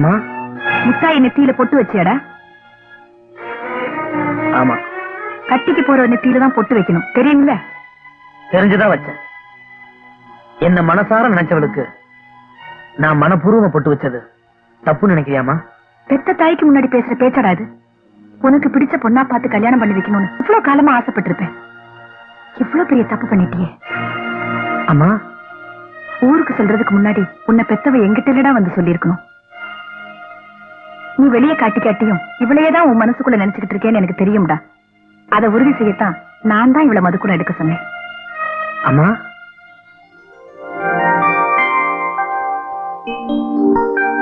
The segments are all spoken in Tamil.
அம்மா முத்தாய் நெத்தியில பொட்டு வச்சியாடா. ஆமா. கட்டிக்கு போற நெத்தியில தான் பொட்டு வைக்கணும். தெரியுங்களா தெரிஞ்சுதான் வச்சேன். என்ன மனசார நினைச்சவளுக்கு நான் மனப்பூர்வமா பொட்டு வச்சது தப்பு நினைக்கிறியாமா பெத்த தாய்க்கு முன்னாடி பேசுற பேச்சாடா இது? உனக்கு பிடிச்ச பொண்ணா பார்த்து கல்யாணம் பண்ணி வைக்கணும்னு இவ்வளவு காலமா ஆசைப்பட்டிருப்பேன். இவ்வளவு பெரிய தப்பு பண்ணிட்டியே. அம்மா. ஊருக்கு சொல்றதுக்கு முன்னாடி உன்னை பெத்தவ எங்கிட்ட இல்லடா வந்து சொல்லியிருக்கணும். வெளியே காட்டி காட்டியும் இவளையே தான் உன் மனசுக்குள்ள நினைச்சுக்கிட்டு இருக்கேன்னு எனக்கு தெரியும்டா. அதை உறுதி செய்யத்தான் நான் தான் இவளை மதுக்குள்ள எடுக்க சொன்னேன். அம்மா?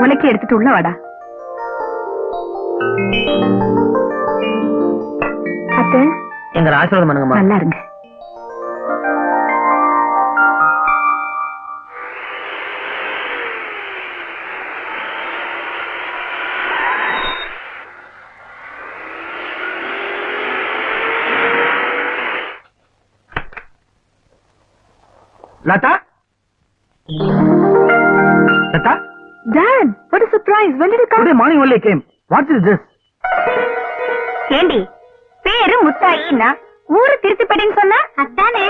உலக்கி எடுத்துட்டு உள்ள வாடா. அத்தை. எங்களை ஆசீர்வாதம் பண்ணுங்கம்மா. நல்லா இருங்க. லதா? லதா? டான் what a surprise. When did you come? Today morning only came. What is this ஏண்டி பேரு முத்தாயின்னா ஊரு திருத்திப்படின்னு சொன்னா? அதானே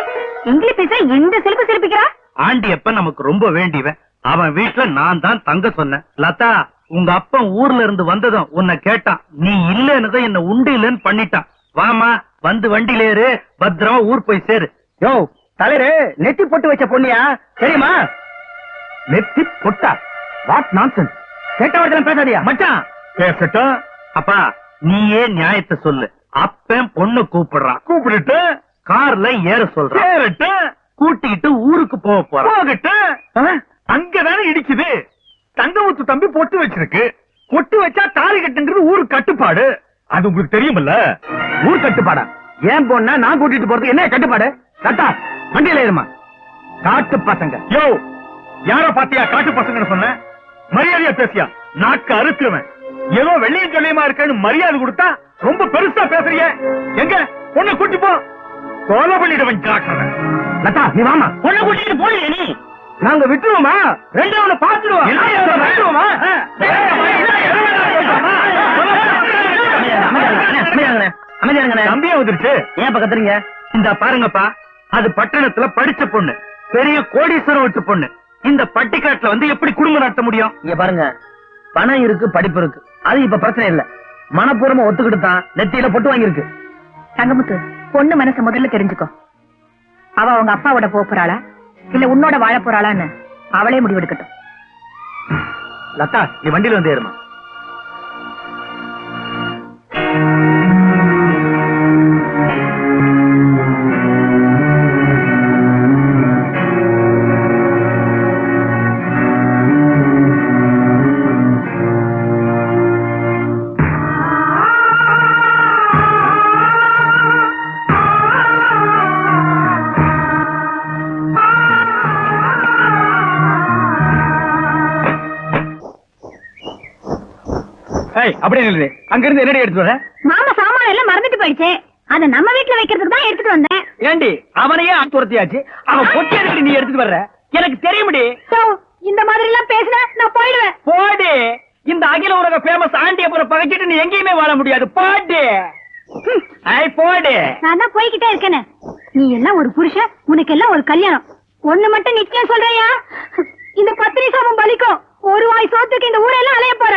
இங்கிலீஷ் பேச இந்த சிலுப்பு சிலுப்பிக்கிறா ஆண்டியப்ப நமக்கு ரொம்ப வேண்டியவன். அவன் வீட்டுல நான் தான் தங்க சொன்னேன். லதா உங்க அப்பன் ஊர்ல இருந்து வந்ததும் உன்னை கேட்டான். நீ இல்லன்னு என்ன உண்டு இல்லன்னு பண்ணிட்டான். வாமா வந்து வண்டியில ஏறு பத்திரமா ஊர் போய் சேரு. யோ தலைரு நெத்தி பொட்டு வச்ச பொண்ணியா? தெரியுமா? நெத்தி பொட்டா. வாட் நான்சென்ஸ் கேட்ட வார்த்தை பேசாதியா மச்சான். பேசட்டும். அப்பா நீயே நியாயத்தை சொல்லு. அப்பன் பொண்ணு கூப்பிடுறான். கூப்பிடுட்டு கார்ல ஏற சொல்றான். ஏறட்டு கூட்டிட்டு ஊருக்கு போக போறான். போகட்டு அங்கதானே இடிக்குது. தங்கமுத்து தம்பி பொட்டு வச்சிருக்கு. பொட்டு வச்சா தாலி கட்டுங்கிறது ஊருக்கு கட்டுப்பாடு. அது உங்களுக்கு தெரியுமில்ல? ஊர் கட்டுப்பாடா? ஏன் பொண்ணா நான் கூட்டிட்டு போறதுக்கு என்ன கட்டுப்பாடு? கட்டா. வண்டியில ஏறுமா. காட்டு பசங்க. யோ யார பாத்தியா காட்டு பசங்கன்னு சொன்ன? மரியாதையா பேசியா? நாக்கு அறுத்துருவேன் ஏதோ வெள்ளையும் சொல்லியமா இருக்கேன்னு மரியாதை கொடுத்தா ரொம்ப பெருசா பேசுறிய. எங்க? பொண்ணை கூட்டி போ. கொலை பண்ணிடுவன் காட்டுறேன் லதா நீ வாமா பொண்ணை கூட்டிட்டு போலியே நீ. நாங்க விட்டுருவோமா? ரெண்டு பாத்துருவோம் விட்டுருவோமா? தம்பியா வந்துருச்சு. ஏன் பக்கத்துறீங்க இந்த பாருங்கப்பா. அது பட்டணத்துல படிச்ச பொண்ணு பெரிய கோடீஸ்வரம் விட்டு பொண்ணு. இந்த பட்டிக்காட்டுல வந்து எப்படி குடும்பம் நடத்த முடியும்? இங்க பாருங்க பணம் இருக்கு படிப்பு இருக்கு. அது இப்ப பிரச்சனை இல்ல. மனப்பூர்வமா ஒத்துக்கிட்டு தான் நெத்தியில பொட்டு வாங்கியிருக்கு. தங்கமுத்து பொண்ணு மனச முதல்ல தெரிஞ்சுக்கோ. அவ அவங்க அப்பாவோட போக போறாளா இல்ல உன்னோட வாழ போறாளான்னு அவளே முடிவெடுக்கட்டும். லதா நீ வண்டியில வந்து ஏறுமா. அப்படியே நில்லு. அங்க இருந்து என்னடி எடுத்து வர? மாமா சாமான எல்லாம் மறந்துட்டு போயிடுச்சு. அத நம்ம வீட்டுல வைக்கிறதுக்கு தான் எடுத்துட்டு வந்தேன். ஏண்டி அவனையே துரத்தியாச்சு அவன் பொட்டி நீ எடுத்துட்டு வர்ற? எனக்கு தெரியுமடி. இந்த மாதிரி எல்லாம் பேசினா நான் போயிடுவேன். போடு. இந்த அகில உலக ஃபேமஸ் ஆண்டியபுரம் பகைச்சிட்டு நீ எங்கேயுமே வாழ முடியாது. போடு. ஐ போடு. நான் தான் போய்கிட்டே இருக்கேனே. நீ எல்லாம் ஒரு புருஷன் உனக்கு எல்லாம் ஒரு கல்யாணம். ஒண்ணு மட்டும் நிச்சயம் சொல்றியா இந்த பத்திரி சாபம் பலிக்கும். ஒரு வாய் சோத்துக்கு இந்த ஊரெல்லாம் அலைய போற.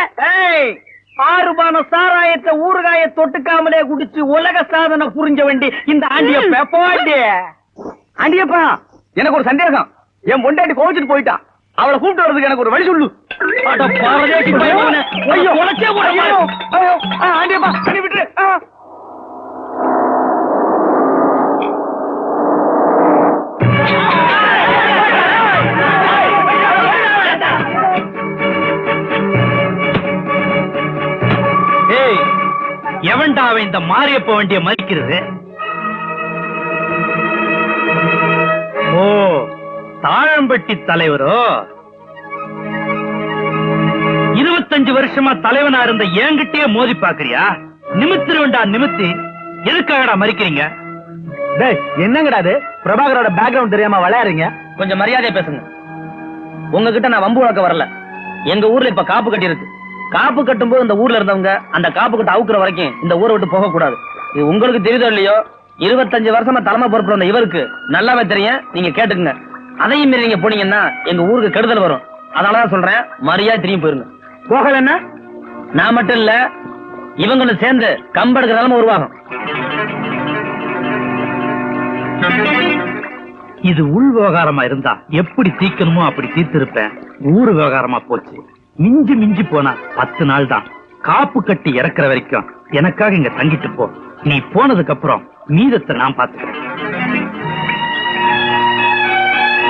ஏய் ஆறு பான சாராயத்தை ஊறுகாய தொட்டுக்காமலே குடிச்சு உலக சாதனை புரிஞ்ச வேண்டி இந்த ஆண்டியப்ப. ஆண்டியப்பா எனக்கு ஒரு சந்தேகம். என் பொண்டாட்டி கோவிச்சுட்டு போயிட்டான் அவளை கூப்பிட்டு வர்றதுக்கு எனக்கு ஒரு வழி சொல்லு. அட பாரதேசி அவன் இந்த மாரியப்ப வண்டிய மதிக்கிறது? ஓ தாழம்பட்டி தலைவரோ? இருபத்தஞ்சு வருஷமா தலைவனா இருந்த என்கிட்டயே மோதி பாக்குறியா நிமித்திருவண்டா நிமித்தி. எதுக்காகடா மறிக்கிறீங்க? டேய் என்னங்கடா அது? பிரபாகரோட பேக்ரவுண்ட் தெரியாம விளையாடுறீங்க? கொஞ்சம் மரியாதையா பேசுங்க. உங்ககிட்ட நான் வம்பு வளர்க்க வரல. எங்க ஊர்ல இப்ப காப்பு கட்டி காப்பு கட்டும்போது இந்த ஊர்ல இருந்தவங்க அந்த காப்பு கட்டு அவுக்குற வரைக்கும் இந்த ஊரை விட்டு போக கூடாது இது உங்களுக்கு தெரியுதோ இல்லையோ? இருபத்தஞ்சு வருஷமா தலைமை பொறுப்பு வந்த இவருக்கு நல்லாவே தெரியும். நீங்க கேட்டுக்குங்க. அதையும் மீறி நீங்க போனீங்கன்னா எங்க ஊருக்கு கெடுதல் வரும். அதனாலதான் சொல்றேன் மரியாதை திரும்பி போயிருங்க. போகலன்னா நான் மட்டும் இல்ல இவங்களும் சேர்ந்து கம்பெடுக்கிற நிலைமை உருவாகும். இது உள் விவகாரமா இருந்தா எப்படி தீக்கணுமோ அப்படி தீர்த்திருப்பேன். ஊரு விவகாரமா போச்சு. மிஞ்சி மிஞ்சி போனா பத்து நாள் தான் காப்பு கட்டி இறக்குற வரைக்கும் எனக்காக இங்க தங்கிட்டு போ. நீ போனதுக்கு அப்புறம் மீதத்தை நான் பாத்துக்கிறேன்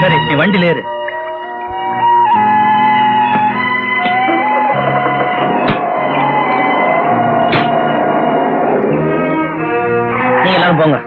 சரி நீ வண்டியில ஏறு. நீங்க எல்லாரும் போங்க.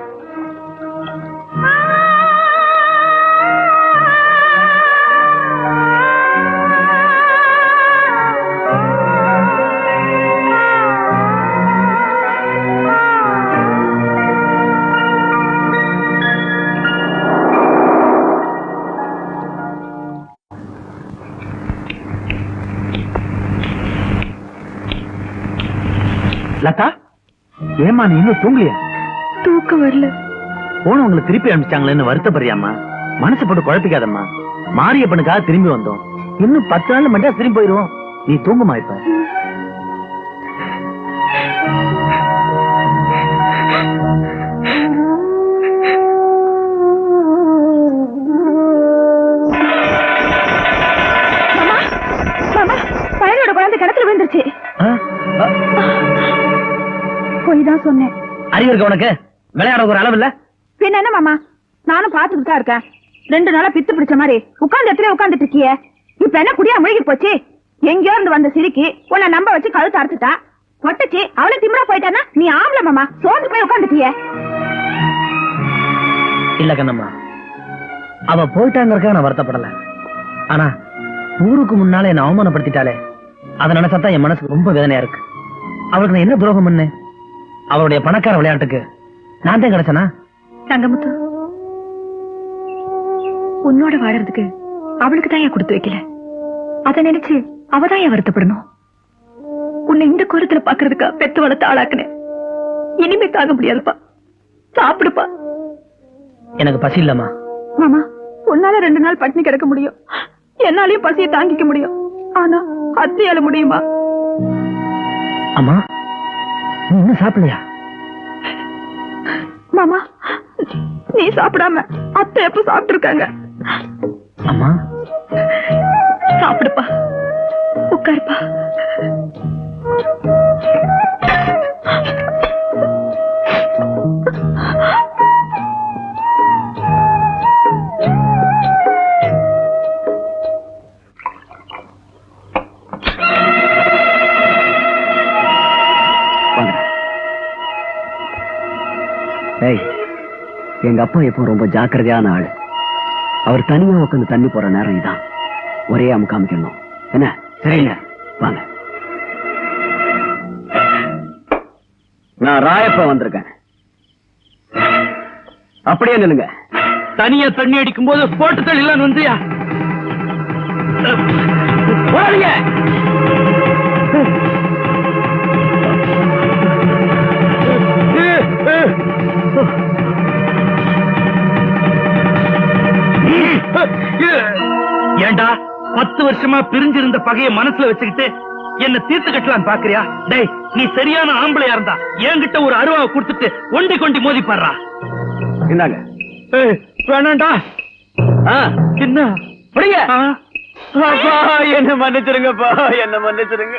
ஏமா நீ இன்னும் தூங்கலையா? தூக்கம் வரல. போனவங்களை திருப்பி அனுப்பிச்சாங்களேன்னு வருத்தப்படுறியாமா மனசு போட்டு குழப்பிக்காதம்மா. மாரியப்பனுக்காக திரும்பி வந்தோம். இன்னும் பத்து நாள் மட்டும் திரும்பி போயிருவோம் நீ தூங்குமா இப்ப? மாமா மாமா பயனோட குழந்தை கிணத்துல விழுந்துருச்சு. தான் சொன்னேன். அறிவு இருக்க உனக்கு? விளையாட ஒரு அளவு இல்ல? பின்ன என்ன மாமா? நானும் பாத்துக்கிட்டு தான் இருக்கேன். ரெண்டு நாளா பித்து பிடிச்ச மாதிரி. உட்கார்ந்த இடத்துல உட்கார்ந்துட்டு இருக்கியே. இப்ப என்ன குடியா முழுகி போச்சு? எங்கேயோ இருந்து வந்த சிரிக்கி உன்னை நம்ப வச்சு கழுத்து அறுத்துட்டா. பொட்டச்சு அவளை திமிரா போயிட்டானா நீ ஆம்பளை மாமா. சோர்ந்து போய் உட்காந்துட்டியே இல்ல கண்ணம்மா. அவ போயிட்டாங்கிறதுக்காக நான் வருத்தப்படல. ஆனா ஊருக்கு முன்னால என்ன அவமானப்படுத்திட்டாலே அதை நினைச்சாதான் என் மனசுக்கு ரொம்ப வேதனையா இருக்கு. அவளுக்கு நான் என்ன துரோகம் பண்ணேன்? அவளுடைய பணக்கார விளையாட்டுக்கு நான் தான் கிடைச்சனா? தங்கமுத்து உன்னோட வாழறதுக்கு அவளுக்கு தான் கொடுத்து வைக்கல? அத நினைச்சு அவதான் வருத்தப்படணும்? உன்னை இந்த கோரத்துல பாக்குறதுக்கா பெத்து வளர்த்து ஆளாக்குனேன் இனிமே தாங்க முடியாதுப்பா. சாப்பிடுப்பா. எனக்கு பசி இல்லம்மா. மாமா உன்னால ரெண்டு நாள் பட்டினி கிடக்க முடியும். என்னாலயும் பசியை தாங்கிக்க முடியும். ஆனா அத்தையால முடியுமா? அம்மா நீ இன்னும் சாப்பிடலையா? மாமா நீ சாப்பிடாம அத்தை எப்ப சாப்பிட்டு இருக்காங்க அம்மா. சாப்பிடுப்பா உட்காருப்பா. எங்க அப்பா எப்போ ரொம்ப ஜாக்கிரதையான ஆளு? அவர் தனியா உட்காந்து தண்ணி போற நேரம் இதான். ஒரே அமுக்காமிக்கணும் என்ன? சரிங்க. வாங்க. நான் ராயப்ப வந்திருக்கேன். அப்படியே நில்லுங்க. தனியா தண்ணி அடிக்கும் போது போட்டு தள்ளிலாம் வந்தியா போறீங்க. வருஷமா பிரிஞ்சிருந்த பகைய மனசுல வச்சுக்கிட்டு என்ன தீர்த்து கட்டலாம் பாக்குறியா? டேய் நீ சரியான ஆம்பளையா இருந்தா என்கிட்ட ஒரு அருவாவை கொடுத்துட்டு ஒண்டி கொண்டி மோதி பாடுறா. இந்தாங்க. வேணாண்டா. என்ன? அப்பா என்ன மன்னிச்சிருங்கப்பா என்ன மன்னிச்சிருங்க.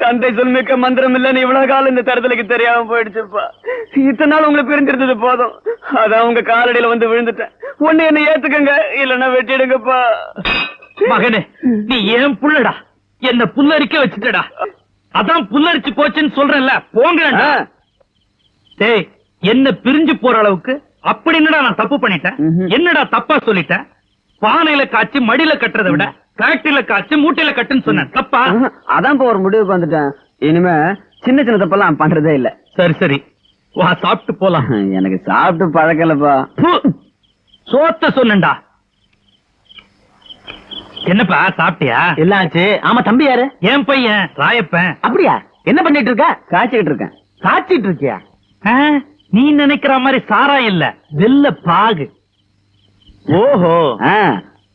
தந்தை சொல்மிக்க மந்திரம் இல்லன்னு இவ்வளவு காலம் இந்த தரத்துலக்கு தெரியாம போயிடுச்சுப்பா. இத்தனை நாள் உங்களை பிரிஞ்சிருந்தது போதும். அதான் உங்க காலடியில வந்து விழுந்துட்டேன். ஒண்ணு என்ன ஏத்துக்கங்க இல்லன்னா வெட்டிடுங்கப்பா. மகனே நீ ஏன் புள்ளடா? என்ன புல்லரிக்க வச்சுட்டடா? அதான் புல்லரிச்சு போச்சுன்னு சொல்றேன்ல போங்கடா. டேய் என்ன பிரிஞ்சு போற அளவுக்கு? அப்படி என்னடா நான் தப்பு பண்ணிட்டேன். என்னடா தப்பா சொல்லிட்டேன்? பானையில காய்ச்சி மடியில கட்டுறதை விட ஃபேக்டரியில காய்ச்சி மூட்டையில கட்டுன்னு சொன்னேன். தப்பா? அதான் ஒரு முடிவுக்கு வந்துட்டேன். இனிமே சின்ன சின்ன தப்பெல்லாம் பண்றதே இல்ல. சரி சரி. வா சாப்பிட்டு போலாம். எனக்கு சாப்பிட்டு பழக்கலப்பா சோத்த சொன்னேன்டா. என்னப்பா சாப்பிட்டியா? எல்லாம் ஆச்சு. ஆமா தம்பி யாரு? என் பையன் ராயப்பன். அப்படியா? என்ன பண்ணிட்டு இருக்க? காய்ச்சிட்டு இருக்கேன். காய்ச்சிட்டு இருக்கியா? நீ நினைக்கிற மாதிரி சாரா இல்ல. வெள்ள பாகு. ஓஹோ.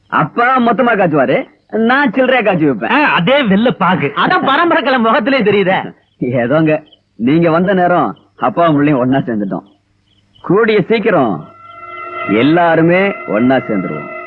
அப்பா மொத்தமா காய்ச்சுவாரு. நான் சில்லறையா காய்ச்சி வைப்பேன். அதே வெள்ள பாகு. அதான் பரம்பரை கிளம்ப முகத்திலே தெரியுதே. ஏதோங்க. நீங்க வந்த நேரம் அப்பா முள்ளையும் ஒன்னா சேர்ந்துட்டோம். கூடிய சீக்கிரம் எல்லாருமே ஒன்னா சேர்ந்துருவோம்.